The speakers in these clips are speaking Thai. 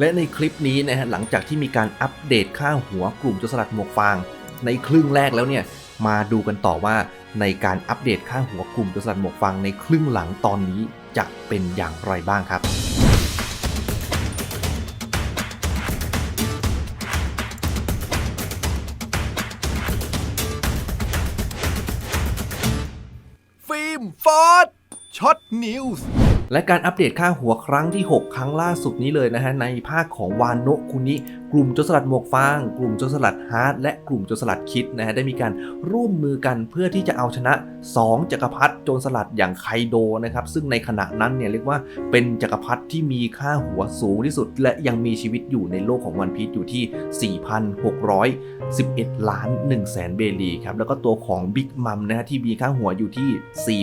และในคลิปนี้นะฮะหลังจากที่มีการอัปเดตค่าหัวกลุ่มโจรสลัดหมวกฟาง ในครึ่งแรกแล้วเนี่ยมาดูกันต่อว่าในการอัปเดตค่าหัวกลุ่มโจรสลัดหมวกฟางในครึ่งหลังตอนนี้จะเป็นอย่างไรบ้างครับฟิล์มฟอร์ดช็อตนิวส์ และการอัปเดตค่าหัวครั้งที่ 6 ครั้งล่าสุดนี้เลยนะฮะในภาคของวานโนะคุนิ กลุ่มโจรสลัดหมวกฟาง กลุ่มโจรสลัดฮาร์ดและกลุ่มโจรสลัดคิดนะฮะได้มีการร่วมมือกันเพื่อที่จะเอาชนะ 2 จักรพรรดิโจรสลัดอย่างไคโดนะครับซึ่งในขณะนั้นเนี่ยเรียกว่าเป็นจักรพรรดิที่มีค่าหัวสูงที่สุด และยังมีชีวิตอยู่ในโลกของวันพีชอยู่ที่ 4,611 ล้าน1แสนเบลีครับแล้วก็ตัวของบิ๊กมัมนะฮะที่มีค่าหัวอยู่ที่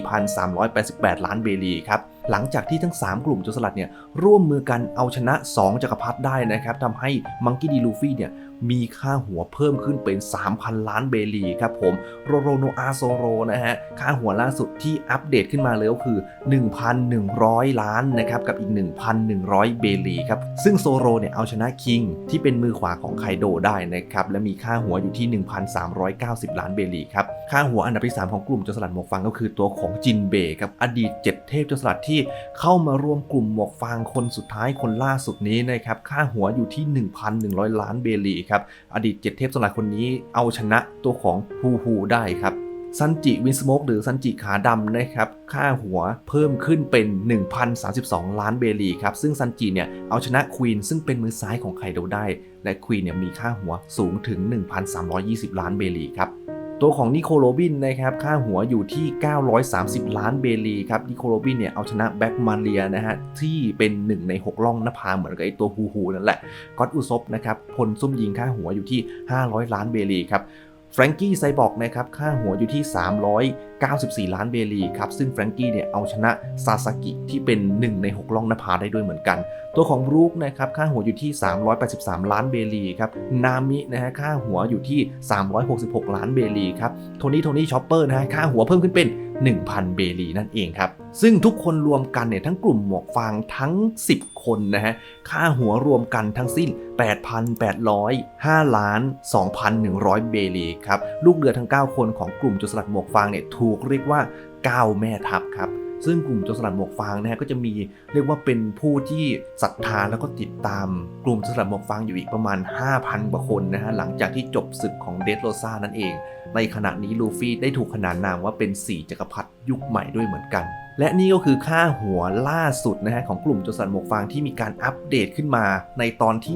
4,388 ล้านเบลีครับ หลังจากที่ทั้ง 3 กลุ่มโจรสลัดเนี่ยร่วมมือกันเอาชนะ 2จักรพรรดิได้นะครับทำให้มังกี้ดีลูฟี่เนี่ยมีค่าหัวเพิ่มขึ้นเป็น 3,000 ล้านเบลีครับผมโรโรโนอาโซโรนะฮะค่าหัวล่าสุดที่อัปเดตขึ้นมาเลยก็คือ 1,100 ล้านนะครับกับอีก 1,100 เบลีครับซึ่งโซโรเนี่ยเอาชนะคิงที่เป็นมือขวาของไคโดได้นะครับและมีค่าหัวอยู่ที่ 1,390 ล้านเบลีครับค่าหัวอันดับที่ 3 ของกลุ่มโจรสลัดหมวกฟางก็คือตัวของจินเบย์ครับอดีต 7 เทพโจรสลัดที่เข้ามารวมกลุ่มหมวกฟางคนสุดท้ายคนล่าสุดนี้นะครับค่าหัวอยู่ที่ 1,100 ล้านเบลีครับอดีต7เทพสลัดคนนี้เอาชนะตัวของฮูฮูได้ครับซันจิวินสโมกหรือซันจิขาดำนะครับค่าหัวเพิ่มขึ้นเป็น 1,032 ล้านเบลีครับซึ่งซันจิเนี่ยเอาชนะควีนซึ่งเป็นมือซ้ายของไคโดได้ และควีนเนี่ยมีค่าหัวสูงถึง 1,320 ล้านเบลีครับ ตัวของนิโคโรบินนะครับค่าหัวอยู่ที่ 930 ล้านเบลีครับนิโคโรบินเนี่ยเอาชนะแบ็กมาเรียนะฮะที่เป็นหนึ่งใน 6 ล่องนภาเหมือนกับไอตัวฮูฮูนั่นแหละก็อตอุซบนะครับพลซุ่มยิงค่าหัวอยู่ที่ 500 ล้านเบลีครับ แฟรงกี้ไซบอร์กนะครับค่าหัวอยู่ที่ 394 ล้านเบลีครับ ซึ่งแฟรงกี้เนี่ยเอาชนะซาสกิที่เป็น 1 ใน 6 ล่องนภาได้ด้วยเหมือนกัน ตัวของบรูคนะครับค่าหัวอยู่ที่ 383 ล้านเบลีครับนามินะฮะค่าหัวอยู่ที่ 366 ล้านเบลีครับโทนี่โทนี่ชอปเปอร์นะฮะค่าหัวเพิ่มขึ้นเป็น 1,000 เบลีนั่นเองครับ ซึ่งทุกคนรวมกันเนี่ยทั้งกลุ่มหมวกฟางทั้ง 10 คนนะฮะ ค่าหัวรวมกันทั้งสิ้น 8,805ล้าน2,100 เบลีครับ ลูกเรือทั้ง 9 คนของกลุ่มจรสลัดหมวกฟางเนี่ยถูกเรียกว่า 9 แม่ทัพครับซึ่งกลุ่มโจรสลัดหมวกฟางนะฮะก็จะมีเรียกว่าเป็นผู้ที่ศรัทธาแล้วก็ติดตามกลุ่มโจรสลัดหมวกฟางอยู่อีกประมาณ 5,000 กว่าคนนะฮะหลังจากที่จบศึกของเดดโรซ่านั่นเอง ในขณะนี้ลูฟี่ได้ถูกขนานนามว่าเป็น4จักรพรรดิยุคใหม่ด้วยเหมือนกัน และนี่ก็คือค่าหัวล่าสุดนะฮะของกลุ่มโจสันหมวกฟางที่มีการอัปเดตขึ้นมาในตอนที่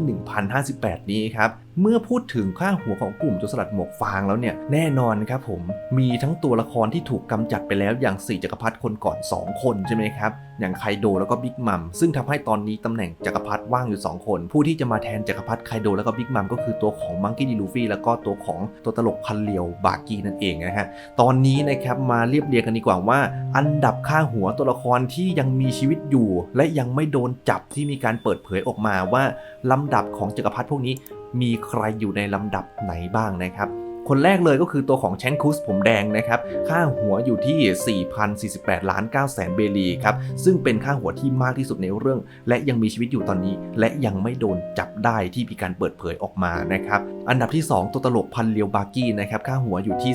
1058 นี้ครับ เมื่อพูดถึงค่าหัวของกลุ่มโจรสลัดหมวกฟางแล้วเนี่ยแน่นอนครับผมมีทั้งตัวละครที่ถูกกำจัดไปแล้วอย่าง4จักรพรรดิคนก่อน 2 คนใช่ไหมครับอย่างไคโดแล้วก็บิ๊กมัมซึ่งทำให้ตอนนี้ตำแหน่งจักรพรรดิว่างอยู่ 2 คน ผู้ที่จะมาแทนจักรพรรดิไคโดแล้วก็บิ๊กมัมก็คือตัวของมังกี้ดีลูฟี่แล้วก็ตัวของตัวตลกพันเลียวบากีนั่นเองนะฮะตอนนี้นะครับมาเรียบเรียงกันดีกว่าว่า อันดับค่าหัวตัวละครที่ยังมีชีวิตอยู่ และยังไม่โดนจับที่มีการเปิดเผยออกมาว่าลำดับของจักรพรรดิพวกนี้ มีใครอยู่ในลำดับไหนบ้างนะครับ คนแรกเลยก็คือตัวของแชนคุสผมแดงนะครับ ค่าหัวอยู่ที่ 4,048ล้าน9แสนเบลีครับ ซึ่งเป็นค่าหัวที่มากที่สุดในเรื่อง และยังมีชีวิตอยู่ตอนนี้ และยังไม่โดนจับได้ที่มีการเปิดเผยออกมานะครับ อันดับที่ 2 ตัวตลกพันเลียวบากี้นะครับ ค่าหัวอยู่ที่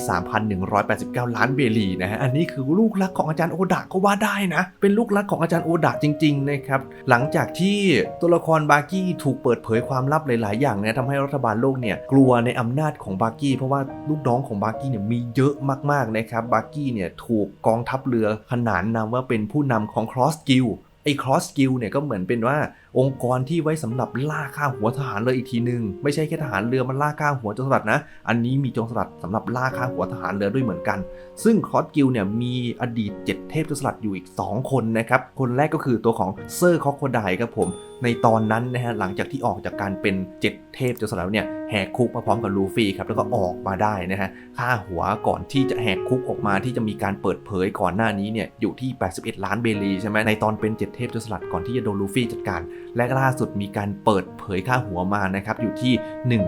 3,189 ล้านเบลีนะฮะ อันนี้คือลูกรักของอาจารย์โอดะก็ว่าได้นะ เป็นลูกรักของอาจารย์โอดะจริงๆนะครับ หลังจากที่ตัวละครบากี้ถูกเปิดเผยความลับหลายๆ อย่างเนี่ยทำให้รัฐบาลโลกเนี่ยกลัวในอำนาจของบากี้เพราะว่าลูกน้องของบาร์กี้เนี่ยมีเยอะมากๆนะครับบาร์กี้เนี่ยถูกกองทัพเรือขนานนามว่าเป็นผู้นำของ Cross Guild ไอ้ Cross Guild เนี่ยก็เหมือนเป็นว่าองค์กรที่ไว้สำหรับล่าฆ่าหัวทหารเลยอีกทีหนึ่งไม่ใช่แค่ทหารเรือมันล่าฆ่าหัวโจรสลัดนะ อันนี้มีโจรสลัดสำหรับล่าฆ่าหัวทหารเรือด้วยเหมือนกัน ซึ่ง Cross Guild เนี่ยมีอดีต 7 เทพโจรสลัดอยู่อีก 2 คนนะครับ คนแรกก็คือตัวของเซอร์คอคโคไดครับผมในตอนนั้นนะฮะหลังจากที่ออกจากการเป็น7เทพโจรสลัดแล้วเนี่ยแหกคุกมาพร้อมกับลูฟี่ครับแล้วก็ออกมาได้นะฮะค่าหัวก่อนที่จะแหกคุกออกมาที่จะมีการเปิดเผยก่อนหน้านี้เนี่ยอยู่ที่ 81 ล้านเบลีใช่ไหมในตอนเป็น7เทพโจรสลัดก่อนที่จะโดนลูฟี่จัดการ และล่าสุดมีการเปิดเผยค่าหัวมานะครับอยู่ที่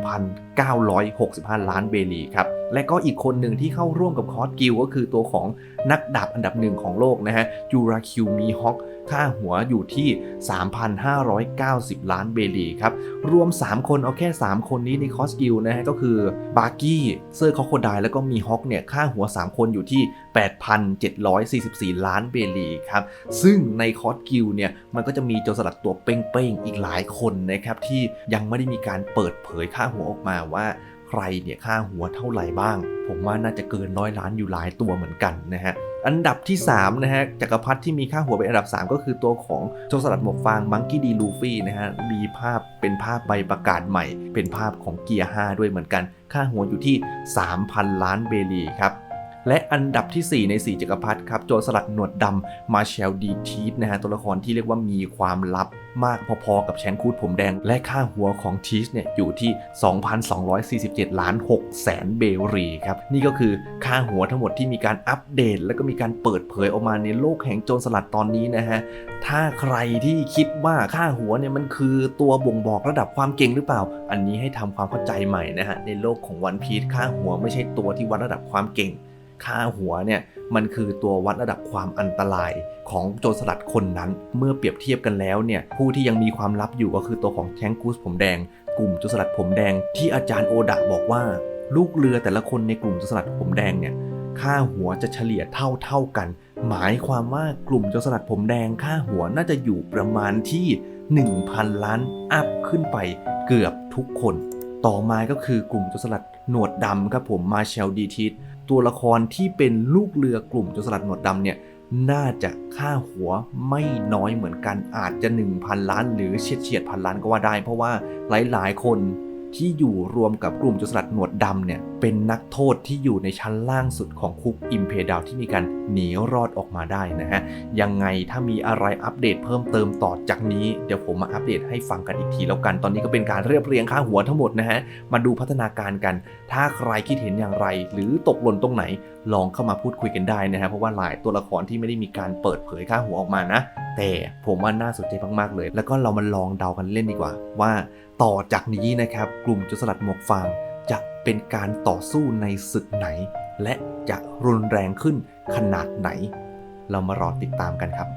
1,965 ล้านเบลีครับและก็อีกคนหนึ่งที่เข้าร่วมกับคอร์สกิลก็คือตัวของนักดาบอันดับหนึ่งของโลกนะฮะยูราคิวมีฮอกค่าหัวอยู่ที่ 3,590 ล้านเบลีครับ รวม 3 คนเอาแค่ 3 คนนี้ในคอสกิลนะฮะก็คือบาร์กี้เซอร์คอโคไดแล้วก็มีฮอกเนี่ย ค่าหัว 3 คนอยู่ที่ 8,744 ล้านเบลีครับ ซึ่งในคอสกิลเนี่ย มันก็จะมีโจรสลัดตัวเป้งๆ อีกหลายคนนะครับ ที่ยังไม่ได้มีการเปิดเผยค่าหัวออกมาว่า ใครเนี่ยค่าหัวเท่าไหร่บ้าง ผมว่าน่าจะเกินร้อยล้านอยู่หลายตัวเหมือนกันนะฮะอันดับที่3นะฮะจักรพรรดิที่มีค่าหัวเป็นอันดับ 3 ก็คือตัวของโจรสลัดหมวกฟางมังกี้ดีลูฟี่นะฮะมีภาพเป็นภาพใบประกาศใหม่ เป็นภาพของเกียร์5ด้วยเหมือนกัน ค่าหัวอยู่ที่ 3,000 ล้านเบลีครับ และอันดับทีสี่ 4 ใน 4จักรพรรดิครับโจรสลัดหนวดดำมาเชลดีทีสนะฮะตัวละครที่เรียกว่ามีความลับมากพอๆ กับแชงคูดผมแดง และค่าหัวของทีสเนี่ยอยู่ที่ 2,247 ล้าน6แสนเบรีครับ นี่ก็คือค่าหัวทั้งหมดที่มีการอัปเดต แล้วก็มีการเปิดเผยออกมาในโลกแห่งโจรสลัดตอนนี้นะฮะ ถ้าใครที่คิดว่าค่าหัวเนี่ยมันคือตัวบ่งบอกระดับความเก่งหรือเปล่า อันนี้ให้ทำความเข้าใจใหม่นะฮะในโลกของวันพีชค่าหัวไม่ใช่ตัวที่วัดระดับความเก่ง ค่าหัวเนี่ยมันคือตัววัดระดับความอันตรายของโจรสลัดคนนั้น เมื่อเปรียบเทียบกันแล้วเนี่ยผู้ที่ยังมีความลับอยู่ก็คือตัวของแชงกูสผมแดง กลุ่มโจรสลัดผมแดง ที่อาจารย์โอดะบอกว่า ลูกเรือแต่ละคนในกลุ่มโจรสลัดผมแดงเนี่ยค่าหัวจะเฉลี่ยเท่าเท่ากัน หมายความว่ากลุ่มโจรสลัดผมแดงค่าหัวน่าจะอยู่ประมาณที่ 1,000 ล้านอัพขึ้นไปเกือบทุกคน ต่อมาก็คือกลุ่มโจรสลัดหนวดดำครับผมมาเชลดีทิส ตัวละครที่เป็นลูกเรือกลุ่มโจรสลัดหนวดดำเนี่ยน่าจะค่าหัวไม่น้อยเหมือนกันอาจจะ 1,000 ล้าน หรือเฉียดเฉียดพันล้านก็ว่าได้ เพราะว่าหลายๆ คนที่อยู่รวมกับกลุ่มโจรสลัดหนวดดำเนี่ยเป็นนักโทษที่อยู่ในชั้นล่างสุดของคุกอิมเพดาวที่มีการหนีรอดออกมาได้นะฮะ ยังไงถ้ามีอะไรอัปเดตเพิ่มเติมต่อจากนี้ เดี๋ยวผมมาอัปเดตให้ฟังกันอีกทีแล้วกัน ตอนนี้ก็เป็นการเรียบเรียงค่าหัวทั้งหมดนะฮะ มาดูพัฒนาการกัน ถ้าใครคิดเห็นอย่างไร หรือตกหล่นตรงไหน ลองเข้ามาพูดคุยกันได้นะฮะ เพราะว่าหลายตัวละครที่ไม่ได้มีการเปิดเผยค่าหัวออกมานะ แต่ผมว่าน่าสนใจมากๆเลย แล้วก็เรามาลองเดากันเล่นดีกว่า ว่าต่อจากนี้นะครับกลุ่มจรสลัดหมวกฟาง จะเป็นการต่อสู้ในศึกไหน และจะรุนแรงขึ้นขนาดไหน เรามารอติดตามกันครับ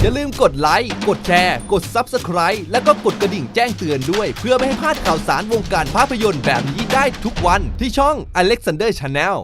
อย่าลืมกดไลค์ กดแชร์ กด Subscribe แล้วก็กดกระดิ่งแจ้งเตือนด้วย เพื่อไม่ให้พลาดข่าวสารวงการภาพยนตร์แบบนี้ได้ทุกวันที่ช่อง Alexander Channel